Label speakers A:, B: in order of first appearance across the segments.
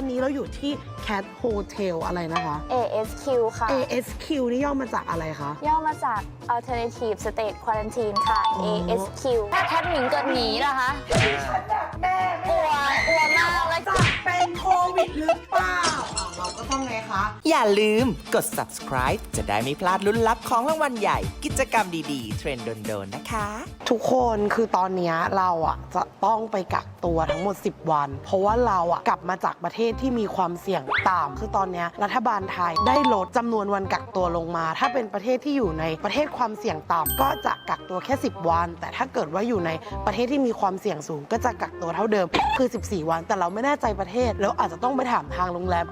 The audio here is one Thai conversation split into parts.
A: อันนี้เราอยู่ที่ Cat Hotel อะไรนะคะ
B: ASQ ค่ะ
A: ASQ นี่ย่อมาจากอะไรคะ
B: ย่อมาจาก Alternative State Quarantine ค่ะ
A: อ๋อ
B: ASQ ถ้าแคทหนิงเกิดหนีล่ะคะ
A: แม่
B: กลัวกลัวมากเลย
A: จะเป็นโควิดหรือเปล่า อะเราก็ต้องไงคะ
C: อย่าลืมกด subscribe จะได้ไม่พลาดลุ้นลับของรางวัลใหญ่ กิจกรรมดีๆ เทรนด์โดนๆนะคะ
A: ทุกคนคือตอนเนี้ยเราอะจะต้องไปกักตัวทั้งหมด 10 วัน เพราะว่าเราอะกลับมาจากประเทศที่มีความเสี่ยงต่ำคือตอนเนี้ยรัฐบาลไทยได้ลดจำนวนวันกักตัวลงมา ถ้าเป็นประเทศที่อยู่ในประเทศความเสี่ยงต่ำก็จะกักตัวแค่ 10 วัน แต่ถ้าเกิดว่าอยู่ในประเทศที่มีความเสี่ยงสูง ก็จะกักตัวเท่าเดิมคือ 14 วัน แต่เราไม่แน่ใจประเทศแล้วอาจจะต้องไปถามทางโรงแรม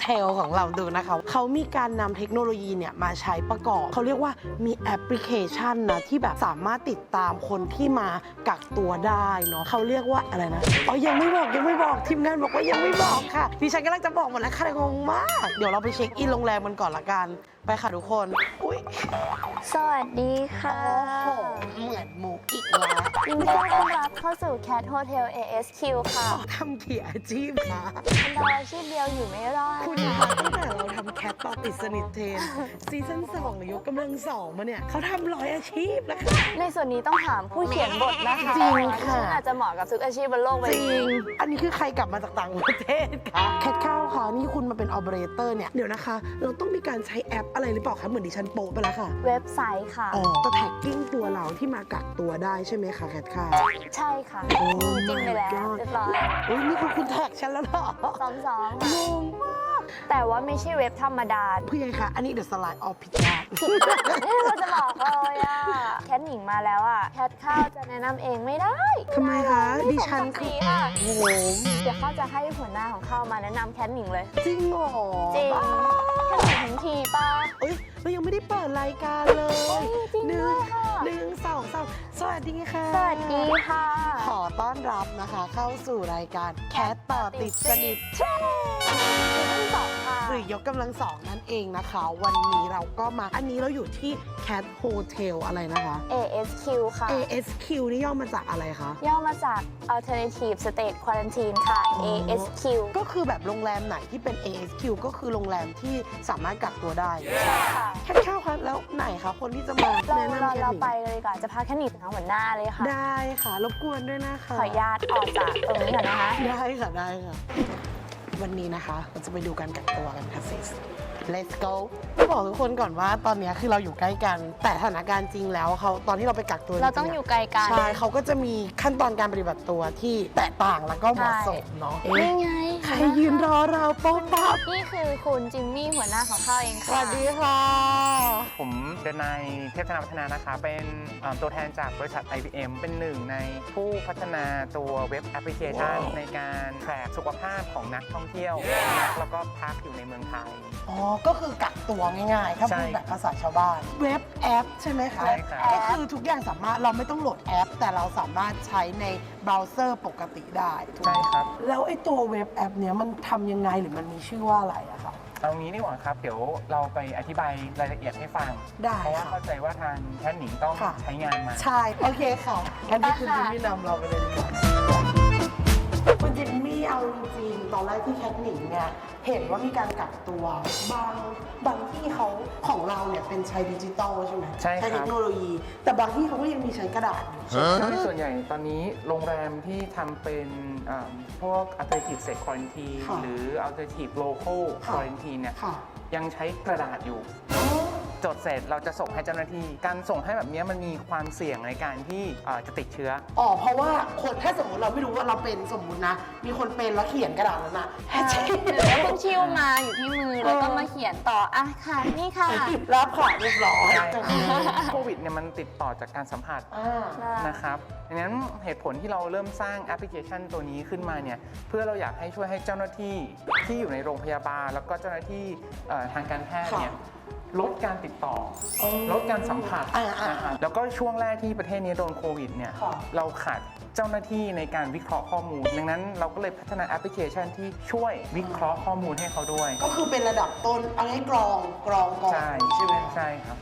A: เทลของเราดูนะคะ เขามีการนำเทคโนโลยีเนี่ยมาใช้ประกอบ เขาเรียกว่ามีแอปพลิเคชันนะที่แบบสามารถติดตามคนที่มากักตัวได้เนาะเขาเรียกว่าอะไรนะ อ๋อ ยังไม่บอกยังไม่บอกทีมงานบอกว่ายังไม่บอกค่ะดิฉันกำลังจะบอกหมดแล้วค่ะงงมาก เดี๋ยวเราไปเช็คอินโรงแรมกันก่อนละกัน ไปค่ะทุกคนอุ้ย
B: สวัสดีค่ะ
A: โอ้โหเหมือนหมูอีกแล้ว
B: ยินดีต้อนรับเข้าสู่ Cat Hotel ASQ ค่ะ
A: ทำกี่อาชีพคะ
B: ทำอาชีพเดียวอยู่ไม่รอด
A: คุณคะตั้งแต่เรา ทำแคทต่อติดสนิทเทรนซีซั่นสองหรือยกกำลังสองมาเนี่ยเขาทำร้อยอาชีพแล้วค่ะ
B: ในส่วนนี้ต้องถามผู้เขียนบทนะคะ
A: จริงค่ะ
B: ซึ่งอาจจะเหมาะกับทุกอาชีพบนโลกใบ
A: จริ
B: นี้
A: ง อันนี้คือใครกลับมาจากต่างประเทศคะแคทข้าวคะนี่คุณมาเป็นออเปอเรเตอร์เนี่ย เดี๋ยวนะคะ เราต้องมีการใช้แอปอะไรหรือเปล่าคะ เหมือนดิฉันโป๊ะไปแล้วค่ะ
B: เว็บไซต์ค่ะ
A: อ๋อจะแท็กกิ้งตัวเราที่มากักตัวได้ใช่ไหมคะแคทข้าว
B: ใช่ค่ะ
A: โอ้
B: มีจริงไปแล้ว
A: my god
B: เรียบร้อย
A: อุ้ยนี่คือคุณแท็กฉันแล้วเหรอ
B: สองสอง
A: ง
B: ค่ะ
A: งมาก
B: แต่ว่าไม่ใช่เว็บธรรมดา
A: เพื่อนคะอันนี้เดี๋ยวสไลด์ออฟผิดพลาด
B: นี่เราจะบอกเลยอะแคทหนิงมาแล้วอะแคทข้าวจะแนะนำเองไม่ได้
A: ทำไมคะ ดิฉัน
B: คื
A: คือ
B: ค่ะ
A: โอ้โห
B: เดี๋ยวข้าวจะให้หัวหน้าของข้าวมาแนะนำแคทหนิงเลย
A: จริงเหรอ
B: จริง
A: บ้า
B: แคทหนิงทั้งทีป้า
A: เอ้ยเรายังไม่ได้เปิดรายการเลย
B: เฮ้ยจริง
A: หนึ่
B: ด้วยค่ะ
A: หนึ่งสองสามสวัสดีค่ะ
B: สวัสดีค่ะ
A: ขอต้อนรับนะคะเข้าสู่รายการแคทต่อติดสนิท
B: ซีซั่นสองค่ะ
A: หรือยกกำลังสองนั่นเองนะคะ วันนี้เราก็มาอันนี้เราอยู่ที่ Cat Hotel อะไรนะคะ
B: ASQ ค่ะ
A: ASQ นี่ย่อมาจากอะไรคะ
B: ย่อมาจาก Alternative State Quarantine ค่ะ
A: อ๋อ
B: ASQ
A: ก็คือแบบโรงแรมไหนที่เป็น ASQ ก็คือโรงแรมที่สามารถกักตัวได้
B: ใช่ค่ะ
A: แค คะ คนที่จะมา
B: เรา
A: แนะนำ
B: เรา
A: แคท
B: เรา
A: หนิง
B: ไปเลยดีกว่อนจะพาแคทหนิงไปหาหัวหน้าเลยค่ะ
A: ได้ค่ะ รบกวนด้วยนะคะ
B: ขออนุญาตออกจากตรงนี้ก่อนนะคะ
A: ได้ค่ะได้ค่ะ วันนี้นะคะเราจะไปดูการกักตัวกันค่ะซิส let's go ต้องบอกทุกคนก่อนว่าตอนนี้คือเราอยู่ใกล้กัน แต่สถานการณ์จริงแล้วเขาตอนที่เราไปกักตัว
B: เราต้อง
A: จๆะ
B: อยู่ไกลกัน
A: ใช่เขาก็จะมีขั้นตอนการปฏิบัติตัวที่แตกต่างแล้วก็เหมาะสมเนาะ
B: นี่
A: เอ๊ะ
B: ไง
A: ใครยืนรอเราโป๊ะปั๊บ
B: นี่คือคุณจิมมี่หัวหน้าของข้าวเอง
A: ส
B: ค่ะ
A: วัสดีค่ะ
D: ผมเดนายเทพธนาพัฒนานะคะ เป็นเอ่อตัวแทนจากบริษัท IBM เป็นหนึ่งในผู้พัฒนาตัวเว็บแอปพลิเคชัน ในการแทร็กสุขภาพของนักท่องเที่ยวนักแล้วก็พักอยู่ในเมืองไทย
A: อ๋อก็คือกักตัวง่ายๆ ถ้า
D: ใช่
A: พูดแบบภาษาชาวบ้าน เว็บแอปใช่ไหมคะ
D: ใช่ครับ
A: ก็คือทุกอย่างสามารถเราไม่ต้องโหลดแอป แต่เราสามารถใช้ในเบราว์เซอร์ปกติได้ถูกไหม
D: ใช่ครับ
A: แล้วไอ้ตัวเว็บแอปเนี้ยมันทำยังไงหรือมันมีชื่อว่าอะไรอะคะ
D: เอางี้ดีกว่าครับเดี๋ยวเราไปอธิบายรายละเอียดให้ฟัง
A: ได้
D: เพราะว่า
A: ค่ะ
D: เข้าใจว่าทางแค่หนิงต้อง
A: ค่ะ
D: ใช้งานมา
A: ใช่ โอเคค่ะงั้นที่คุณ
B: ได้
A: จิม
B: ค่ะ
A: มี่นำเราไปเลยดีกว่า คุณจิมมี่เอาจริงๆตอนแรกที่แคทหนิงเนี่ยเห็นว่ามีการกักตัวบางบางที่เขาของเราเนี่ยเป็นใช้ดิจิตอลใช่ไหม
D: ใช่ครับ
A: เทคโนโลยี แต่บางที่เขาก็ยังมีใช้กระดาษอยู่
D: ใช่ส่วนใหญ่ตอนนี้โรงแรมที่ทำเป็นอ่าพวก alternative state quarantine
A: ค่ะ
D: หรือ alternative local
A: ค่ะ
D: quarantine เนี่ย
A: ค่ะ
D: ยังใช้กระดาษอยู่ จดเสร็จเราจะส่งให้เจ้าหน้าที่ การส่งให้แบบนี้มันมีความเสี่ยงในการที่เอ่อจะติดเชื้อ
A: อ๋อ เพราะว่าคนถ้าสมมติเราไม่รู้ว่าเราเป็นสมมุตินะ มีคนเป็นแล้วเขียนกระดาษนั้นอะ
B: หรือว่าคุณชิวมาอยู่ที่มือแล้วก็มาเขียนต่ออะค่ะนี่ค่ะ
A: รับค่ะเรียบร้อย
D: ใช่โควิดเนี่ยมันติดต่อจากการสัมผัส
A: อ่า
D: นะครับดังนั้นเหตุผลที่เราเริ่มสร้างแอปพลิเคชันตัวนี้ขึ้นมาเนี่ยเพื่อเราอยากให้ช่วยให้เจ้าหน้าที่ที่อยู่ในโรงพยาบาล แล้วก็เจ้าหน้าที่เอ่อทางการแพทย์เนี่ย ลดการติดต่ออ
A: อ
D: ลดการสัมผัส
A: อ่าอ่า
D: นะฮะแล้วก็ช่วงแรกที่ประเทศนี้โดนโควิดเนี่ย
A: ค่ะ
D: เราขาดเจ้าหน้าที่ในการวิเคราะห์ข้อมูล ดังนั้นเราก็เลยพัฒนาแอปพลิเคชันที่ช่วยวิเคราะห์ข้อมูลให้เขาด้วย
A: ก็คือเป็นระดับต้นเอาให้กรองกรองก่อน
D: ใช่
A: ใช่ไหม
D: ใช่ครับ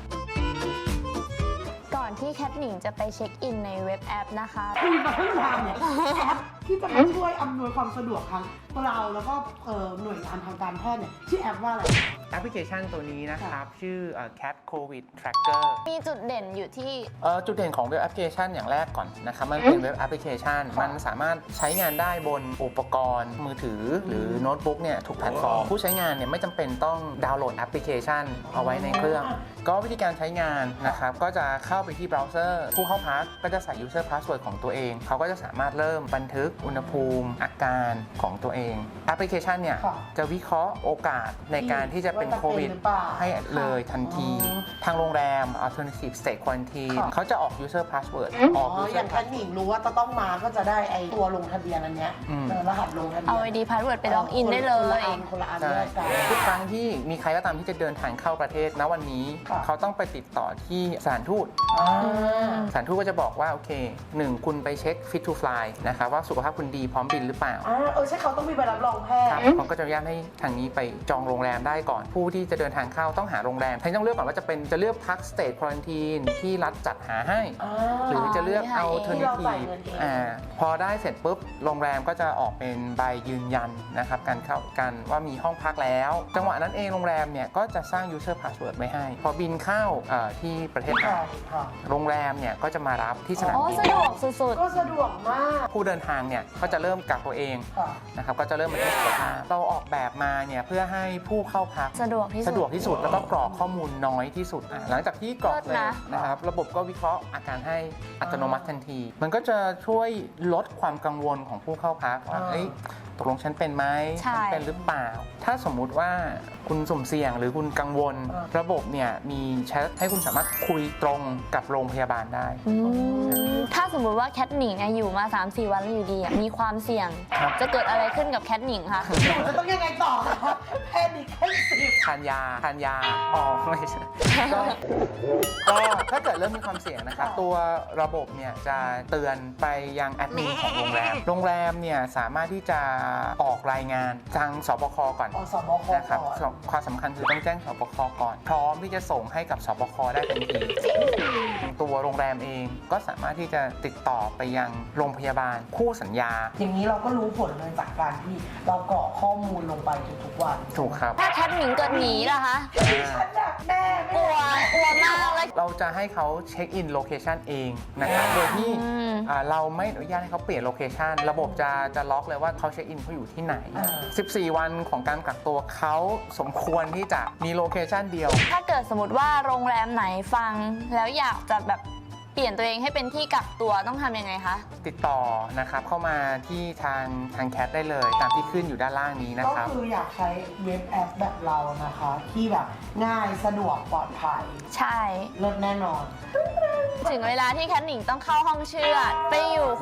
B: ก่อนที่แคทหนิงจะไปเช็คอินในเว็บแอปนะคะ
A: คุยมาตั้งนานเนี่ยแอปที่จะมาช่วยอำนวยความสะดวกทางเราแล้วก็เอ่อหน่วยงานทางการแพทย์เนี่ยชื่อแอปว่าอะไร
D: แอปพลิเคชันตัวนี้นะครับ ชื่อเอ่อ Cat COVID Tracker
B: มีจุดเด่นอยู่ที่
D: เอ่อจุดเด่นของเว็บแอปพลิเคชันอย่างแรกก่อนนะครับ มันเป็นเว็บแอปพลิเคชัน มันสามารถใช้งานได้บนอุปกรณ์ มือถือหรือโน้ตบุ๊กเนี่ยทุกแพลตฟอร์มผู้ใช้งานเนี่ยไม่จำเป็นต้องดาวน์โหลดแอปพลิเคชัน เอาไว้ในเครื่อง ก็วิธีการใช้งานนะครับ ก็จะเข้าไปที่เบราว์เซอร์ผู้เข้าพักก็จะใส่ user password ของตัวเอง เขาก็จะสามารถเริ่มบันทึกอุณหภูมิอาการของตัวเองแอปพลิเคชันเนี่ย
A: ค่ะ
D: จะวิเคราะห์โอกาสในการที่จะเป็น
A: ว่าจะ
D: โควิด
A: เป็นหรือเปล่า
D: ให้เลยทันที
A: อ๋อ
D: ทางโรงแรม alternative state quarantine
A: ค่ะ
D: เขาจะออก user password อ
A: อ๋
D: อ
A: อกอย่าง
D: user
A: แค่หนิงรู้ว่าจะต้องมาก็จะได้ไอตัวลงทะเบียนอันเนี้ย
D: อืม
A: เออรหัสลงทะเบียน
B: เอา ID password ไปล็อกอินได้เล
A: คนละ
B: ย
A: อันคนละอัน
D: ใช่
A: แยกกัน
D: ทุกครั้งที่มีใครก็ตามที่จะเดินทางเข้าประเทศณวันนี้
A: ค่ะ
D: เขาต้องไปติดต่อที่สถานทูต
A: อ่า
D: สถานทูตก็จะบอกว่า โอเคหนึ่งคุณไปเช็ค fit to fly นะครับว่าสุขภาพคุณดีพร้อมบินหรือเปล่า
A: อ่าเออใช่เขาต้องมีใบรับรองแพท
D: ครับ
A: ย์
D: เขาก็จะอนุญาตให้ทางนี้ไปจองโรงแรมได้ก่อนผู้ที่จะเดินทางเข้าต้องหาโรงแรมท่านต้องเลือกก่อนว่าจะเป็นจะเลือกพัก state quarantine ที่รัฐจัดหาให้
A: อ่า
D: หรือจะเลือก
B: อ๋อ
A: ที่เราจ่าย
D: alternative
A: เงินเอง
D: อ่าพอได้เสร็จปุ๊บโรงแรมก็จะออกเป็นใบยืนยันนะครับการเข้ากันว่ามีห้องพักแล้ว จังหวะนั้นเองโรงแรมเนี่ยก็จะสร้าง user password ไว้ให้ พอบินเข้าเอ่อที่ประเทศไท
A: ค่ะ
D: ย
A: ค่ะ
D: โรงแรมเนี่ยก็จะมารับที่สนาม
B: อ๋อ
D: บิน
B: สะดวกสุด
A: ก็สะดวกมาก
D: ผู้เดินทางเนี่ยก็จะเริ่มกักตัวเอง
A: ค่ะ
D: นะครับก็จะเริ่มมาที่สุขภาพเราออกแบบมาเนี่ยเพื่อให้ผู้เข้าพัก
B: ๆสะดวกที่สุด
D: สะดวกที่สุดแล้วก็กรอกข้อมูลน้อยที่สุดอะหลังจากที่กรอก
B: เลิศ
D: เลย
B: นะ
D: นะครับ ระบบก็วิเคราะห์อาการให้อัตโนมัติทันที มันก็จะช่วยลดความกังวลของผู้เข้าพักว่า
A: อ่า
D: เอ้ยตกลงฉันเป็นไหม
B: ใช่
D: ฉัเป็นหรือเปล่า ถ้าสมมุติว่าคุณสุ่มเสี่ยงหรือคุณกังวลระบบเนี่ยมีแชทให้คุณสามารถคุยตรงกับโรงพยาบาลได้
B: อืมถ้า สมมุติว่าแคทหนิงอะอยู่มา 3-4 วันแล้วอยู่ดีอะมีความเสี่ยง
D: ครับ
B: จะเกิดอะไรขึ้นกับแคทหนิงคะ
A: หนูจะต้องยังไงต่อคะแพนิคแค่สิบ
D: ทานยาทานยาอ๋อไม่ใช่ก็ก็ถ้าเกิดเริ่มมีความเสี่ยงนะครับ ตัวระบบเนี่ยจะเตือนไปยังแอดมินของโรงแรม โรงแรมเนี่ยสามารถที่จะออกรายงานทางสบคก่อน
A: อสบค
D: นะครับ
A: ก่อน
D: ความสำคัญคือต้องแจ้งสบคก่อน พร้อมที่จะส่งให้กับสบคได้ทันที ตัวโรงแรมเองก็สามารถที่จะติดต่อไปยังโรงพยาบาลคู่สัญญา
A: อย่างนี้เราก็รู้ผลเลยจากการที่เรากรอกข้อมูลลงไปทุกๆวัน
D: ถูกครับ
B: ถ้าแคทหนิงเกิดหนีล่ะคะ
A: ฉันอยากแม่
B: กลัวกลัวมากเลย
D: เราจะให้เขาเช็คอินโลเคชันเองนะครับโดยที่
B: อืม
D: อ่าเราไม่อนุญาตให้เขาเปลี่ยนโลเคชันระบบจะจะล็อกเลยว่าเขาเช็คอินเขาอยู่ที่ไหน 14 วันของการกักตัวเขาสมควรที่จะมีโลเคชันเดียว
B: ถ้าเกิดสมมติว่าโรงแรมไหนฟังแล้วอยากจะแบบ เปลี่ยนตัวเองให้เป็นที่กักตัวต้องทำยังไงคะ
D: ติดต่อนะครับเข้ามาที่ทางทางแคทได้เลย ตามที่ขึ้นอยู่ด้านล่างนี้นะ
A: ก็
D: ครับ
A: คืออยากใช้เว็บแอปแบบเรานะคะ ที่แบบง่ายสะดวกปลอดภัย
B: ใช่
A: เลิศแน่นอน
B: ถึงเวลาที่แคทหนิงต้องเข้าห้องเชือดไปอยู่คนเดียว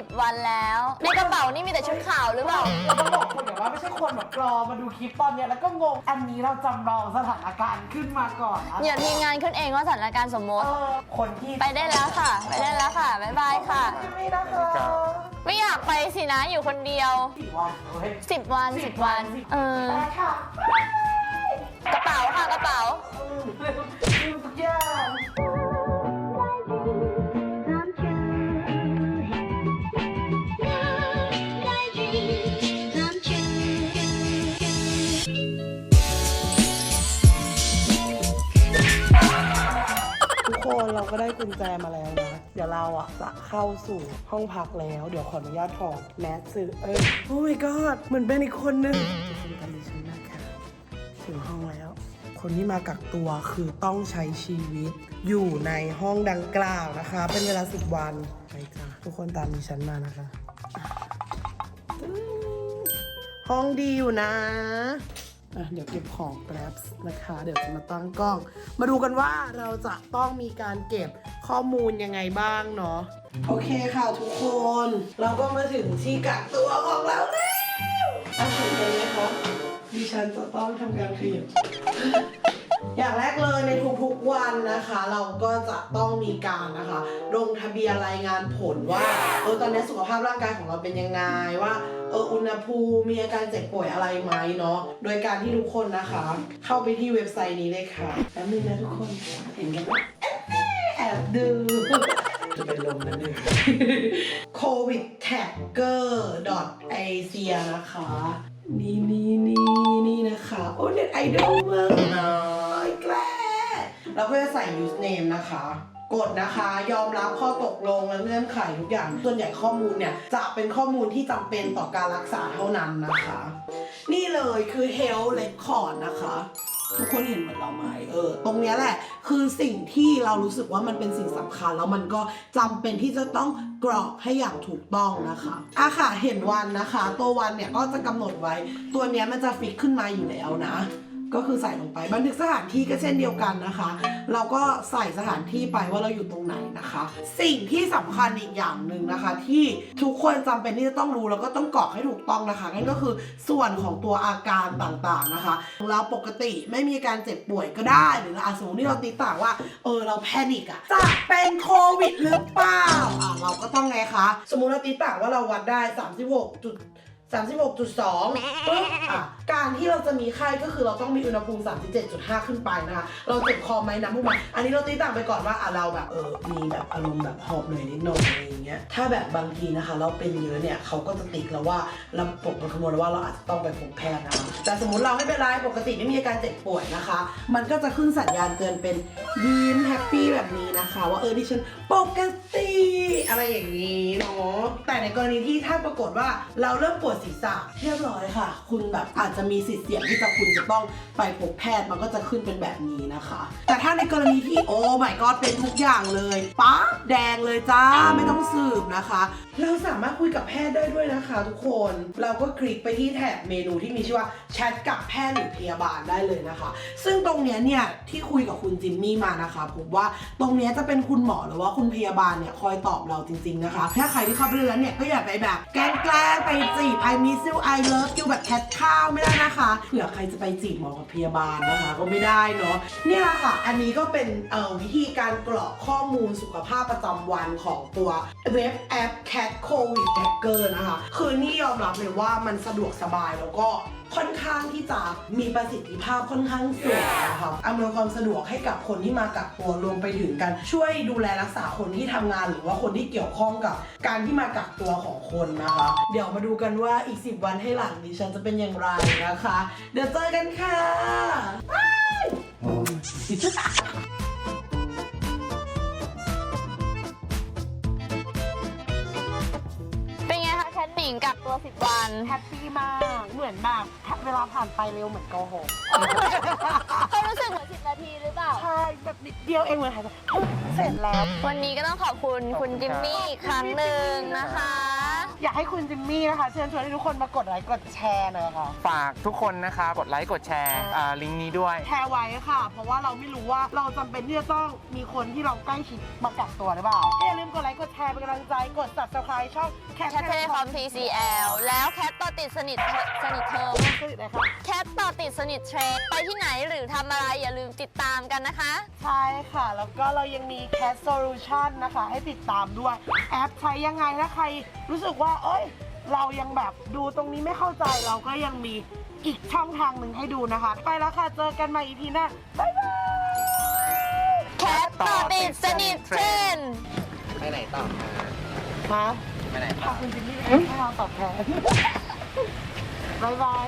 B: 10 วันแล้ว ในกระเป๋านี่มีแต่ชุดขาวหรือเปล่า
A: เราต้องบอกคุณเดี๋ยวว่าไม่ใช่คนแบบรอมาดูคลิปตอนเนี้ยแล้วก็งง อันนี้เราจำลองสถานการณ์ขึ้นมาก่อนนะ
B: เดี๋ยวทีมงานขึ้นเองว่าสถานการณ์สมม
A: เอ
B: ติ
A: อคนที่
B: ไปได้แล้วค่ะ ไปได้แล้วค่ะ บ๊ายบายค่ะ
A: ไม่นะคะ
D: ครับ
B: ไม่อยากไปสินะอยู่คนเดียว
A: สี่วันเว้ย
B: 10 วัน 10 วัน เออ
A: ไปค่ะ
B: กระเป๋าค่ะกระเป๋า
A: อืมเร็วลืมทุกอย่าง จมาแล้วนะ เดี๋ยวเราอะจะเข้าสู่ห้องพักแล้ว เดี๋ยวขออนุญาตถอดแมสซื้อเอ้ยโอ้ my god เหมือนเป็นอีกคนนึงทุกคนตอนนี้ฉันนะคะถึงห้องแล้ว คนที่มากักตัวคือต้องใช้ชีวิต อยู่ในห้องดังกล่าวนะคะ เป็นเวลาสิบวันไปจ้ะทุกคนตามดิฉันมานะคะตึ้งห้องดีอยู่นะ อะเดี๋ยวเก็บของแป๊บนะคะ เดี๋ยวจะมาตั้งกล้อง มาดูกันว่าเราจะต้องมีการเก็บข้อมูลยังไงบ้างเนาะโอเคค่ะทุกคน เราก็มาถึงที่กักตัวของเราแล้วอะเห็นกันไหมคะดิฉันจะต้องทำการขยับอย่างแรกเลยในทุกๆวันนะคะ เราก็จะต้องมีการนะคะลงทะเบียนรายงานผลว่าเออตอนนี้สุขภาพร่างกายของเราเป็นยังไงว่า เอออุณหภูมิมีอาการเจ็บป่วยอะไรไหมเนาะโดยการที่ทุกคนนะคะ เข้าไปที่เว็บไซต์นี้เลยค่ะแป๊บนึงนะทุกคนเห็นกันแอบดูจะเป็นลมนั่นเอง covid tagger asia นะคะ นี่นี่นี่นี่นะคะ โอ้เน็ตไอดอลมากเลยแกล้เราก็จะใส่ username นะคะ กดนะคะ ยอมรับข้อตกลงและเงื่อนไขทุกอย่าง ส่วนใหญ่ข้อมูลเนี่ยจะเป็นข้อมูลที่จำเป็นต่อการรักษาเท่านั้นนะคะ นี่เลยคือ health record นะคะ ทุกคนเห็นเหมือนเราไหมเออ ตรงเนี้ยแหละ คือสิ่งที่เรารู้สึกว่ามันเป็นสิ่งสำคัญ แล้วมันก็จำเป็นที่จะต้องกรอกให้อย่างถูกต้องนะคะอะค่ะเห็นวันนะคะ ตัววันเนี่ยก็จะกำหนดไว้ ตัวเนี้ยมันจะฟิกขึ้นมาอยู่แล้วนะ ก็คือใส่ลงไป บันทึกสถานที่ก็เช่นเดียวกันนะคะ เราก็ใส่สถานที่ไปว่าเราอยู่ตรงไหนนะคะ สิ่งที่สำคัญอีกอย่างหนึ่งนะคะ ที่ทุกคนจำเป็นที่จะต้องรู้แล้วก็ต้องกรอกให้ถูกต้องนะคะนั่นก็คือส่วนของตัวอาการต่างๆนะคะ เราปกติไม่มีการเจ็บป่วยก็ได้ หรืออาสมมติที่เราตีต่างว่าเออเราแพนิกอะจะเป็นโควิดหรือเปล่าอะเราก็ต้องไงคะ สมมุติเราตีต่างว่าเราวัดได้ 36จุด 36.2ปึ๊บอะการที่เราจะมีไข้ก็คือเราต้องมีอุณหภูมิ 37.5 ขึ้นไปนะคะเราเจ็บคอไหมน้ำมูกไหมอันนี้เราตีต่างไปก่อนว่าอะเราแบบเออมีแบบอารมณ์แบบหอบเหนื่อยนิดหน่อยอะไรอย่างเงี้ยถ้าแบบบางทีนะคะ เราเป็นเยอะเนี่ยเขาก็จะติ๊กแล้วว่าระบบมันคำนวณแล้วว่าเราอาจจะต้องไปพบแพทย์นะคะแต่สมมติเราไม่เป็นไรปกติไม่มีอาการเจ็บป่วยนะคะ มันก็จะขึ้นสัญญาณเตือนเป็นยิ้มแฮปปี้แบบนี้นะคะ ว่าเออดิฉันปกติอะไรอย่างนี้เนาะแต่ในกรณีที่ถ้าปรากฏว่าเราเริ่มปวดศีรษะเรียบร้อยค่ะ คุณแบบอาจจะมีสิทธิ์เสี่ยงที่จะคุณจะต้องไปพบแพทย์มันก็จะขึ้นเป็นแบบนี้นะคะ แต่ถ้าในกรณีที่โอ้ my god เป็นทุกอย่างเลยป๊าแดงเลยจ้าไม่ต้องสืบนะคะ เราสามารถคุยกับแพทย์ได้ด้วยนะคะ ทุกคนเราก็คลิกไปที่แถบเมนูที่มีชื่อว่าแชทกับแพทย์หรือพยาบาลได้เลยนะคะ ซึ่งตรงเนี้ยเนี่ยที่คุยกับคุณจิมมี่มานะคะผมว่าตรงเนี้ยจะเป็นคุณหมอหรือว่าคุณพยาบาลเนี่ยคอยตอบเราจริง ๆนะคะ ถ้าใครที่เข้าไปเรียนเนี่ยก็อย่าไปแบบแกล้งแกล้งไปจีบ I miss you I love you แบบแคทข้าวไม่ได้นะคะเผื่อใครจะไปจีบหมอกับพยาบาลนะคะ ก็ไม่ได้เนาะเนี่ยแหละค่ะ อันนี้ก็เป็นเอ่อวิธีการกรอกข้อมูลสุขภาพประจำวันของตัวเว็บแอป Cat COVID Tracker นะคะ คือนี่ยอมรับเลยว่ามันสะดวกสบายแล้วก็ ค่อนข้างที่จะมีประสิทธิภาพค่อนข้างสูงนะคะอำนวยความสะดวกให้กับคนที่มากักตัวรวมไปถึงการช่วยดูแลรักษาคนที่ทำงาน หรือว่าคนที่เกี่ยวข้องกับการที่มากักตัวของคนนะคะ เดี๋ยวมาดูกันว่าอีก 10 วันให้หลังดิฉันจะเป็นอย่างไรนะคะ เดี๋ยวเจอกันค่ะ
B: เหนิงกักตัว 10 วัน
A: แฮปปี้มาก เหมือนแบบเวลาผ่านไปเร็วเหมือนโกหก
B: เขารู้สึกเหมือน 10 นาทีหรือเปล่า
A: ใช่แบบนิดเดียวเองเหมือนหายไปเสร็จแล้ว
B: วันนี้ก็ต้องขอบคุณคุณจิมมี่อีกครั้งหนึ่งนะคะ
A: อยากให้คุณจิมมี่นะคะ เชิญชวนให้ทุกคนมากดไลค์กดแชร์หน่อยค่ะ
D: ฝากทุกคนนะคะ กดไลค์กดแชร์อ่าลิงก์นี้ด้วย
A: แชร์ไว้ค่ะ เพราะว่าเราไม่รู้ว่าเราจำเป็นที่จะต้องมีคนที่เราใกล้ชิดมากักตัวหรือเปล่าอย่าลืมกดไลค์กดแชร์เป็นกำลังใจกด subscribe ช่องแคท
B: แคทเทเลคอม TCL แล้วแคทต่อติดสนิทสนิทเทอม
A: สนิทเลยค่ะ
B: แคทต่อติดสนิทเทรนไปที่ไหนหรือทำอะไรอย่าลืมติดตามกันนะคะ
A: ใช่ค่ะ แล้วก็เรายังมี Cat Solution นะคะ ให้ติดตามด้วยแอปใช้ยังไงถ้าใครรู้สึกว่าเอ้ย เรายังแบบดูตรงนี้ไม่เข้าใจเราก็ยังมีอีกช่องทางหนึ่งให้ดูนะคะ ไปแล้วค่ะ เจอกันใหม่อีพีหน้าบ๊ายบาย
B: แคทต่อติดสนิทเทรน
C: ไปไหนต่อคะ
A: ฮะ
C: ไปไหน
A: ข
C: ต่
A: อ
C: อ
A: บคุณจิมมี่ที่ให้เราตอบแทนบ๊ายบาย